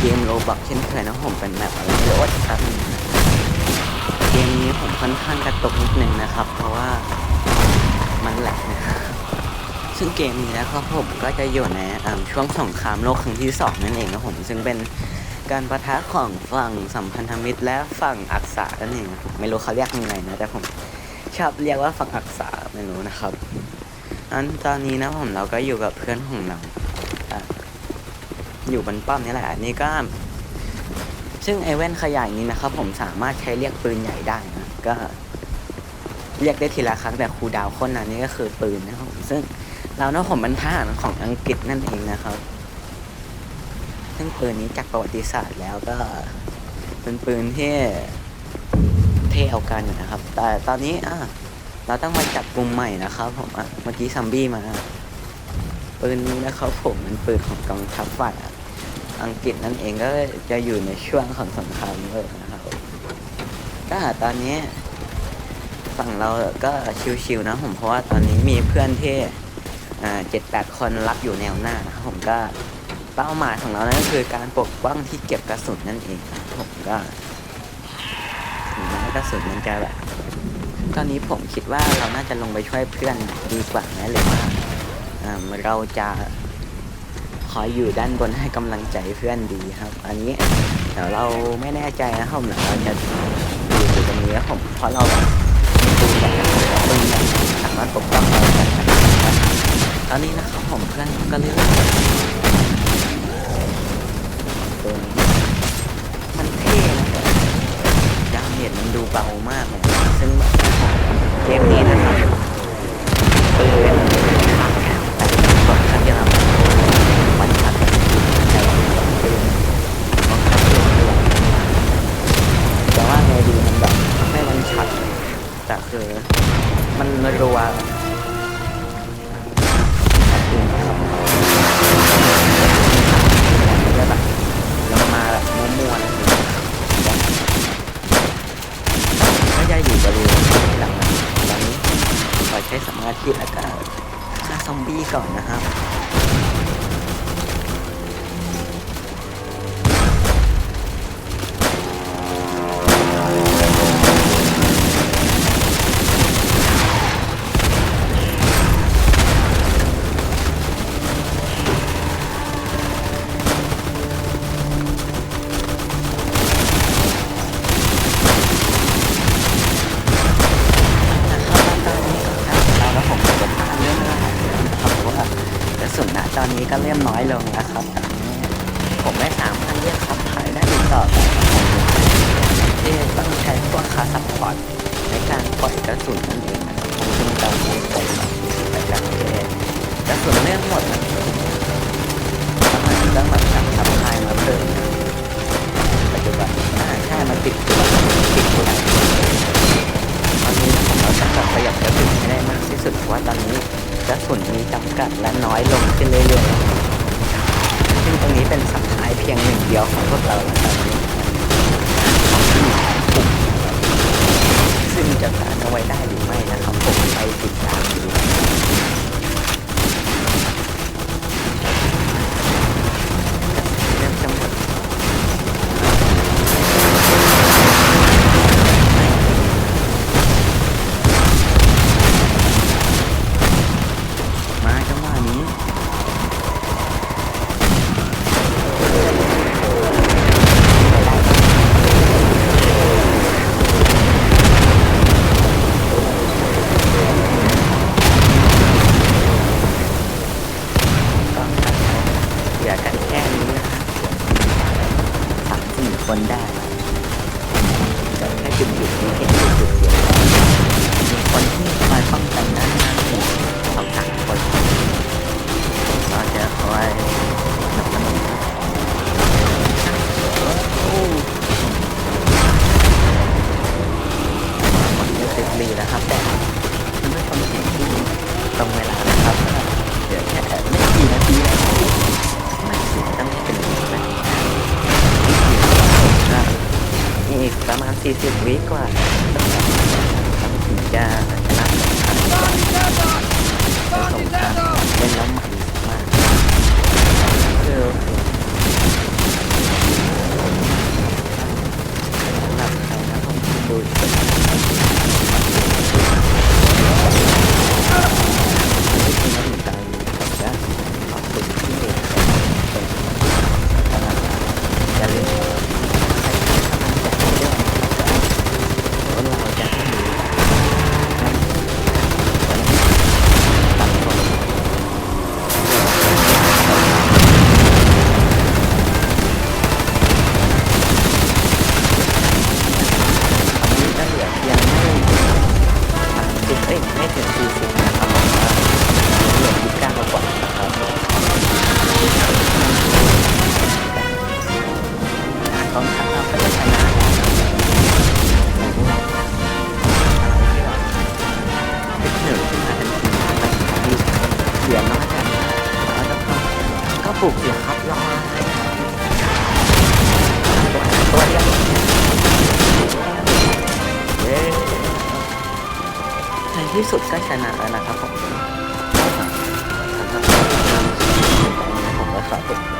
เกมโรบอกเช่นเคยนะผมเป็นแบบอะไรไม่รู้ว่าครับเกมนี้ผมค่อนข้างกระตุกนิดนึงนะครับ เพราะว่ามันแหลกนะครับซึ่งเกมนี้นะครับผมก็จะอยู่ในช่วงสงครามโลกครั้งที่สองนั่นเองนะผมซึ่งเป็นการประทะของฝั่งสัมพันธมิตรและฝั่งอักษานั่นเองผมไม่รู้เขาเรียกยังไงนะแต่ผมชอบเรียกว่าฝั่งอักษาไม่รู้นะครับอันตอนนี้นะผมเราก็อยู่กับเพื่อนของเรา อยู่บนป้อมนี่แหละอันนี่ก็ ซึ่งไอเว่นขยายนี้นะครับ ผมสามารถใช้เรียกปืนใหญ่ได้นะก็ เรียกได้ทีละครั้งแต่ครูดาวคนนั้นนี่ก็คือปืนนะครับผมซึ่งเรานะผมเป็นทารของอังกฤษนั่นเองนะครับ ซึ่งปืนนี้จากประวัติศาสตร์แล้วก็เป็นปืนที่เท่เอากันอยู่นะครับ แต่ตอนนี้อะเราต้องมาจับกลุ่มใหม่นะครับ ผมอะเมื่อกี้ซัมบี้มาปืนนี้นะครับผมเป็นปืนของกองทัพฝ่าย อังกฤษนั่นเองก็จะอยู่ในช่วงของสงครามโลกนะครับก็ตอนนี้ฝั่งเราก็ชิวๆนะผมเพราะว่าตอนนี้มีเพื่อนที่เจ็ดแปดคนรับอยู่แนวหน้านะครับผมก็เป้าหมายของเรานั่นก็คือการปกป้องที่เก็บกระสุนนั่นเองครับผมก็ถึงแม้กระสุนมันจะแบบตอนนี้ผมคิดว่าเราน่าจะลงไปช่วยเพื่อนดีกว่านะหรือว่าเราจะ อยอยู่ด้านบนให้กำลังใจเพื่อนดีครับ อันนี้เดี๋ยวเราไม่แน่ใจนะครับเดี๋ยวเราจะอยู่ตรงนี้ครับเพราะเราแบบปืนใหญ่ปืนใหญ่สามารถปกป้องเราได้ตอนนี้นะครับผมเพื่อนก็เลือกตัวนี้มันเท่นะแต่ดาเมจมันดูเบามากเลยซึ่งแบบเกมนี้นะครับ ขอใช้สมาธิแล้วก็ฆ่าซอมบี้ก่อนนะครับ นี้ก็เริ่มน้อยลงแล้วครับตอนนี้ผมไม่สามารถเรียกขับถ่ายได้อีกต่อไปที่ต้องใช้พวกคาซัพพอร์ตในการปล่อยกระสุนนั่นเองนะครับผมซึ่งตอนนี้ผมไปแล้วกระสุนเริ่มหมดแล้ว ระสุนมีจำกัดและน้อยลงขึ้นเรื่อยๆซึ่งตรงนี้เป็นสับท้ายเพียงหนึ่งเดียวของพวกเราแล้วตอนนี้ซึ่งจะต้านเอาไว้ได้หรือไม่นะครับผมไปติดตามดูเริ่มจะหมด มาจังหวะนี้ก็เหลือกันแค่นี้นะครับสามสี่ คนได้ แต่แค่จุดหยุดนี้ 40วิกว่าถึงจะชนะสงครามเล่นแล้วมันมากคือสำหรับใครนะผมดู เราจะทำก็ปลูกเสียงครับรอตัวตัวเดียวเย้ในที่สุดก็ชนะแล้วนะครับผมสำหรับการผมก็ขอติด